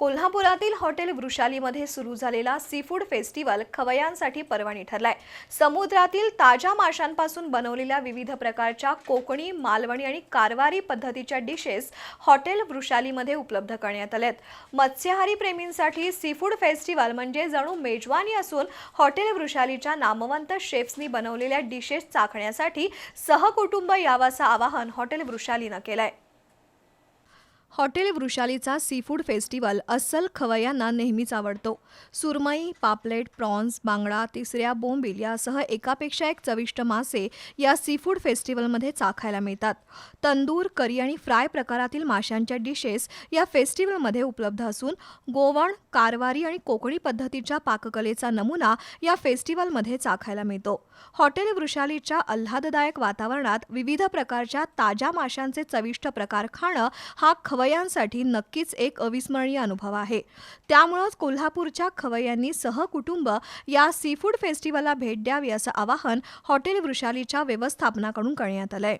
कोल्हापुरातील हॉटेल वृषालीमध्ये सुरू झालेला सीफूड फेस्टिवल खवयांसाठी पर्वणी ठरलाय. समुद्रातील ताज्या माशांपासून बनवलेल्या विविध प्रकारच्या कोकणी मालवणी आणि कारवारी पद्धतीच्या डिशेस हॉटेल वृषालीमध्ये उपलब्ध करण्यात आल्यात. मत्स्यहारी प्रेमींसाठी सीफूड फेस्टिवल म्हणजे जणू मेजवानी असून हॉटेल वृषालीच्या नामवंत शेफ्सनी बनवलेल्या डिशेस चाखण्यासाठी सहकुटुंब यावाचं आवाहन हॉटेल वृषालीनं केलंय. हॉटेल वृषालीचा सीफूड फेस्टिवल अस्सल खवय्यांना नेहमीच आवडतो. सुरमई पापलेट प्रॉन्स बांगडा तिसऱ्या बोंबील यासह एकापेक्षा एक चविष्ट मासे या सीफूड फेस्टिवलमध्ये चाखायला मिळतात. तंदूर करी आणि फ्राय प्रकारातील माशांच्या डिशेस या फेस्टिवलमध्ये उपलब्ध असून गोवण कारवारी आणि कोकणी पद्धतीच्या पाककलेचा नमुना या फेस्टिवलमध्ये चाखायला मिळतो. हॉटेल वृषालीच्या आल्हाददायक वातावरणात विविध प्रकारच्या ताज्या माशांचे चविष्ट प्रकार खाणं हा खवयांसाठी नक्कीच एक अविस्मरणीय अनुभव आहे. त्यामुळंच कोल्हापूरच्या खवय्यांनी सहकुटुंब या सीफूड फेस्टिवलला भेट द्यावी असं आवाहन हॉटेल वृषालीच्या व्यवस्थापनाकडून करण्यात आलंय.